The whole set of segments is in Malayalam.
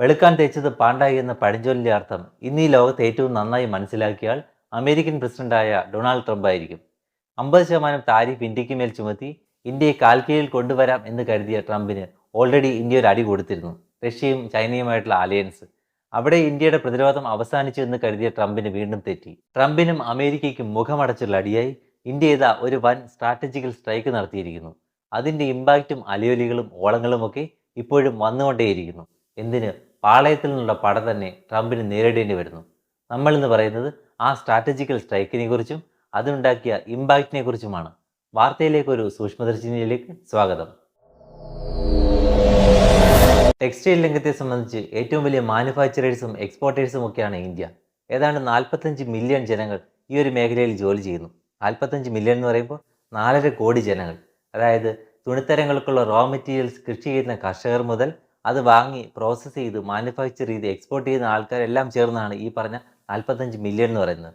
വെളുക്കാൻ തേച്ചത് പാണ്ടായി എന്ന പഴഞ്ചൊല്ലിന്റെ അർത്ഥം ഇന്ന് ഈ ലോകത്ത് ഏറ്റവും നന്നായി മനസ്സിലാക്കിയാൽ അമേരിക്കൻ പ്രസിഡന്റായ ഡൊണാൾഡ് ട്രംപ് ആയിരിക്കും. അമ്പത് ശതമാനം താരിഫ് ഇന്ത്യയ്ക്ക് മേൽ ചുമത്തി ഇന്ത്യയെ കാൽക്കീഴിൽ കൊണ്ടുവരാം എന്ന് കരുതിയ ട്രംപിന് ഓൾറെഡി ഇന്ത്യ ഒരു അടി കൊടുത്തിരുന്നു. റഷ്യയും ചൈനയുമായിട്ടുള്ള അലയൻസ്. അവിടെ ഇന്ത്യയുടെ പ്രതിരോധം അവസാനിച്ചു എന്ന് കരുതിയ ട്രംപിന് വീണ്ടും തെറ്റി. ട്രംപിനും അമേരിക്കയ്ക്കും മുഖമടച്ചുള്ള അടിയായി ഇന്ത്യ ഇതാ ഒരു വൻ സ്ട്രാറ്റജിക്കൽ സ്ട്രൈക്ക് നടത്തിയിരിക്കുന്നു. അതിന്റെ ഇമ്പാക്റ്റും അലയൊലികളും ഓളങ്ങളുമൊക്കെ ഇപ്പോഴും വന്നുകൊണ്ടേയിരിക്കുന്നു. എന്തിന്? പാളയത്തിൽ നിന്നുള്ള പട തന്നെ ട്രംപിന് നേരിടേണ്ടി വരുന്നു. നമ്മളിന്ന് പറയുന്നത് ആ സ്ട്രാറ്റജിക്കൽ സ്ട്രൈക്കിനെ കുറിച്ചും അതുണ്ടാക്കിയ ഇമ്പാക്റ്റിനെ കുറിച്ചുമാണ്. വാർത്തയിലേക്ക് ഒരു സൂക്ഷ്മദർശിനിയിലേക്ക് സ്വാഗതം. ടെക്സ്റ്റൈൽ രംഗത്തെ സംബന്ധിച്ച് ഏറ്റവും വലിയ മാനുഫാക്ചറേഴ്സും എക്സ്പോർട്ടേഴ്സും ഒക്കെയാണ് ഇന്ത്യ. ഏതാണ്ട് നാൽപ്പത്തഞ്ച് മില്യൺ ജനങ്ങൾ ഈ ഒരു മേഖലയിൽ ജോലി ചെയ്യുന്നു. നാൽപ്പത്തഞ്ച് മില്യൺ എന്ന് പറയുമ്പോൾ നാലര കോടി ജനങ്ങൾ. അതായത് തുണിത്തരങ്ങൾക്കുള്ള റോ മെറ്റീരിയൽസ് കൃഷി ചെയ്യുന്ന കർഷകർ മുതൽ അത് വാങ്ങി പ്രോസസ്സ് ചെയ്ത് മാനുഫാക്ചർ ചെയ്ത് എക്സ്പോർട്ട് ചെയ്യുന്ന ആൾക്കാരെല്ലാം ചേർന്നാണ് ഈ പറഞ്ഞ നാൽപ്പത്തഞ്ച് മില്യൺ എന്ന് പറയുന്നത്.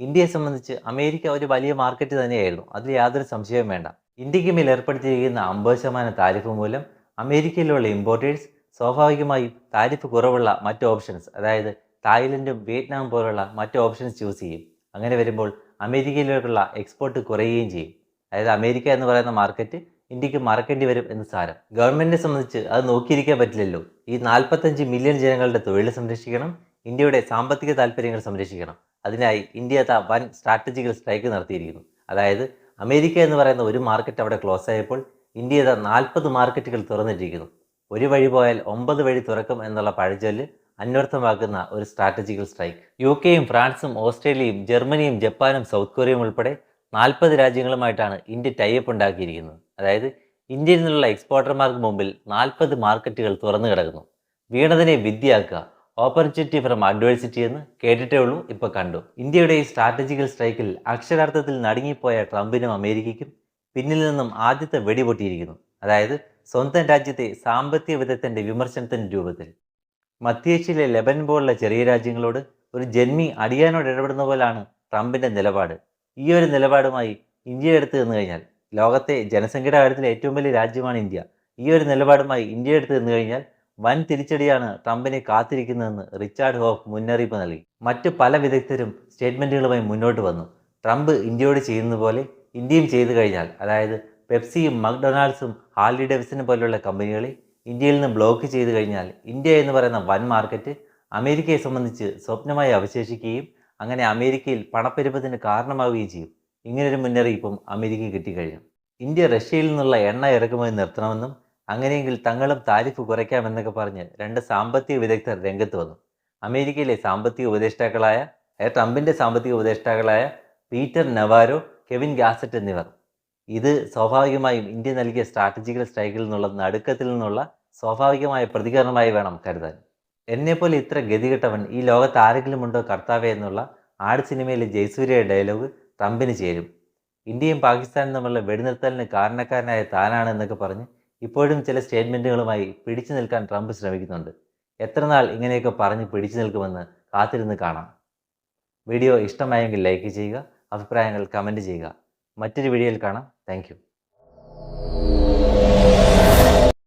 ഇന്ത്യയെ സംബന്ധിച്ച് അമേരിക്ക ഒരു വലിയ മാർക്കറ്റ് തന്നെയായിരുന്നു. അതിൽ യാതൊരു സംശയവും വേണ്ട. ഇന്ത്യയ്ക്ക് മേൽ ഏർപ്പെടുത്തിയിരിക്കുന്ന അമ്പത് ശതമാനം താരിഫ് മൂലം അമേരിക്കയിലുള്ള ഇമ്പോർട്ടേഴ്സ് സ്വാഭാവികമായും താരിഫ് കുറവുള്ള മറ്റ് ഓപ്ഷൻസ് അതായത് തായ്ലൻഡും വിയറ്റ്നാം പോലുള്ള മറ്റ് ഓപ്ഷൻസ് ചൂസ് ചെയ്യും. അങ്ങനെ വരുമ്പോൾ അമേരിക്കയിലേക്കുള്ള എക്സ്പോർട്ട് കുറയുകയും ചെയ്യും. അതായത് അമേരിക്ക എന്ന് പറയുന്ന മാർക്കറ്റ് ഇന്ത്യയ്ക്ക് മറക്കേണ്ടി വരും എന്ന് സാരം. ഗവൺമെന്റിനെ സംബന്ധിച്ച് അത് നോക്കിയിരിക്കാൻ പറ്റില്ലല്ലോ. ഈ നാൽപ്പത്തഞ്ച് മില്യൺ ജനങ്ങളുടെ തൊഴിൽ സംരക്ഷിക്കണം ഇന്ത്യയുടെ സാമ്പത്തിക താല്പര്യങ്ങൾ സംരക്ഷിക്കണം. അതിനായി ഇന്ത്യ വൻ സ്ട്രാറ്റജിക്കൽ സ്ട്രൈക്ക് നടത്തിയിരിക്കുന്നു. അതായത് അമേരിക്ക എന്ന് പറയുന്ന ഒരു മാർക്കറ്റ് അവിടെ ക്ലോസ് ആയപ്പോൾ ഇന്ത്യ ത നാൽപ്പത് മാർക്കറ്റുകൾ തുറന്നിട്ടിരിക്കുന്നു. ഒരു വഴി പോയാൽ ഒമ്പത് വഴി തുറക്കും എന്നുള്ള പഴഞ്ചൊല്ല് അന്വർത്ഥമാക്കുന്ന ഒരു സ്ട്രാറ്റജിക്കൽ സ്ട്രൈക്ക് യു കെയും ഫ്രാൻസും ഓസ്ട്രേലിയയും ജർമ്മനിയും ജപ്പാനും സൗത്ത് കൊറിയയും ഉൾപ്പെടെ നാൽപ്പത് രാജ്യങ്ങളുമായിട്ടാണ് ഇന്ത്യ ടൈപ്പ് ഉണ്ടാക്കിയിരിക്കുന്നത്. അതായത് ഇന്ത്യയിൽ നിന്നുള്ള എക്സ്പോർട്ടർമാർക്ക് മുമ്പിൽ നാൽപ്പത് മാർക്കറ്റുകൾ തുറന്നു കിടക്കുന്നു. വീണതിനെ വിദ്യയാക്കുക ഓപ്പർച്യൂണിറ്റി ഫ്രം അഡ്വേഴ്സിറ്റി എന്ന് കേട്ടിട്ടേ ഉള്ളൂ ഇപ്പോൾ കണ്ടു. ഇന്ത്യയുടെ ഈ സ്ട്രാറ്റജിക്കൽ സ്ട്രൈക്കിൽ അക്ഷരാർത്ഥത്തിൽ നടുങ്ങിപ്പോയ ട്രംപിനും അമേരിക്കയ്ക്കും പിന്നിൽ നിന്നും ആദ്യത്തെ വെടിപൊട്ടിയിരിക്കുന്നു. അതായത് സ്വന്തം രാജ്യത്തെ സാമ്പത്തിക വിദഗ്ധന്റെ വിമർശനത്തിന്റെ രൂപത്തിൽ. മധ്യേഷ്യയിലെ ലെബൻ പോലുള്ള ചെറിയ രാജ്യങ്ങളോട് ഒരു ജന്മി അടിയാനോട് ഇടപെടുന്ന പോലാണ് ട്രംപിന്റെ നിലപാട്. ഈ ഒരു നിലപാടുമായി ഇന്ത്യ എടുത്തു നിന്ന് കഴിഞ്ഞാൽ ലോകത്തെ ജനസംഖ്യയുടെ കാര്യത്തിൽ ഏറ്റവും വലിയ രാജ്യമാണ് ഇന്ത്യ. ഈ ഒരു നിലപാടുമായി ഇന്ത്യ എടുത്തു നിന്ന് കഴിഞ്ഞാൽ വൻ തിരിച്ചടിയാണ് ട്രംപിനെ കാത്തിരിക്കുന്നതെന്ന് റിച്ചാർഡ് ഹോഫ് മുന്നറിയിപ്പ് നൽകി. മറ്റ് പല വിദഗ്ധരും സ്റ്റേറ്റ്മെന്റുകളുമായി മുന്നോട്ട് വന്നു. ട്രംപ് ഇന്ത്യയോട് ചെയ്യുന്നത് പോലെ ഇന്ത്യയും ചെയ്തു കഴിഞ്ഞാൽ അതായത് പെപ്സിയും മക്ഡൊണാൾഡ്സും ഹാർലി ഡെവിസിനും പോലുള്ള കമ്പനികളെ ഇന്ത്യയിൽ നിന്ന് ബ്ലോക്ക് ചെയ്തു കഴിഞ്ഞാൽ ഇന്ത്യ എന്ന് പറയുന്ന വൻ മാർക്കറ്റ് അമേരിക്കയെ സംബന്ധിച്ച് സ്വപ്നമായി അവശേഷിക്കുകയും അങ്ങനെ അമേരിക്കയിൽ പണപ്പെരുപ്പത്തിന് കാരണമാവുകയും ചെയ്യും. ഇങ്ങനൊരു മുന്നറിയിപ്പും അമേരിക്ക കിട്ടിക്കഴിഞ്ഞു. ഇന്ത്യ റഷ്യയിൽ നിന്നുള്ള എണ്ണ ഇറക്കുമതി നിർത്തണമെന്നും അങ്ങനെയെങ്കിൽ തങ്ങളും താരിഫ് കുറയ്ക്കാമെന്നൊക്കെ പറഞ്ഞ് രണ്ട് സാമ്പത്തിക വിദഗ്ധർ രംഗത്ത് വന്നു. അമേരിക്കയിലെ സാമ്പത്തിക ഉപദേഷ്ടാക്കളായ ട്രംപിന്റെ സാമ്പത്തിക ഉപദേഷ്ടാക്കളായ പീറ്റർ നവാരോ കെവിൻ ഗാസറ്റ് എന്നിവർ. ഇത് സ്വാഭാവികമായും ഇന്ത്യ നൽകിയ സ്ട്രാറ്റജിക്കൽ സ്ട്രൈക്കിൽ നിന്നുള്ള നടുക്കത്തിൽ നിന്നുള്ള സ്വാഭാവികമായ പ്രതികരണമായി വേണം കരുതാൻ. എന്നെപ്പോലെ ഇത്ര ഗതികെട്ടവൻ ഈ ലോകത്ത് ആരെങ്കിലും ഉണ്ടോ കർത്താവേ എന്നുള്ള ആട് സിനിമയിലെ ജയസൂര്യയുടെ ഡയലോഗ് ട്രംപിന് ചേരും. ഇന്ത്യയും പാകിസ്ഥാനും തമ്മിലുള്ള വെടിനിർത്തലിന് കാരണക്കാരനായ താനാണ് എന്നൊക്കെ പറഞ്ഞ് ഇപ്പോഴും ചില സ്റ്റേറ്റ്മെന്റുകളുമായി പിടിച്ചു നിൽക്കാൻ ട്രംപ് ശ്രമിക്കുന്നുണ്ട്. എത്ര നാൾ ഇങ്ങനെയൊക്കെ പറഞ്ഞ് പിടിച്ചു നിൽക്കുമെന്ന് കാത്തിരുന്ന് കാണാം. വീഡിയോ ഇഷ്ടമായെങ്കിൽ ലൈക്ക് ചെയ്യുക അഭിപ്രായങ്ങൾ കമന്റ് ചെയ്യുക. മറ്റൊരു വീഡിയോയിൽ കാണാം. താങ്ക്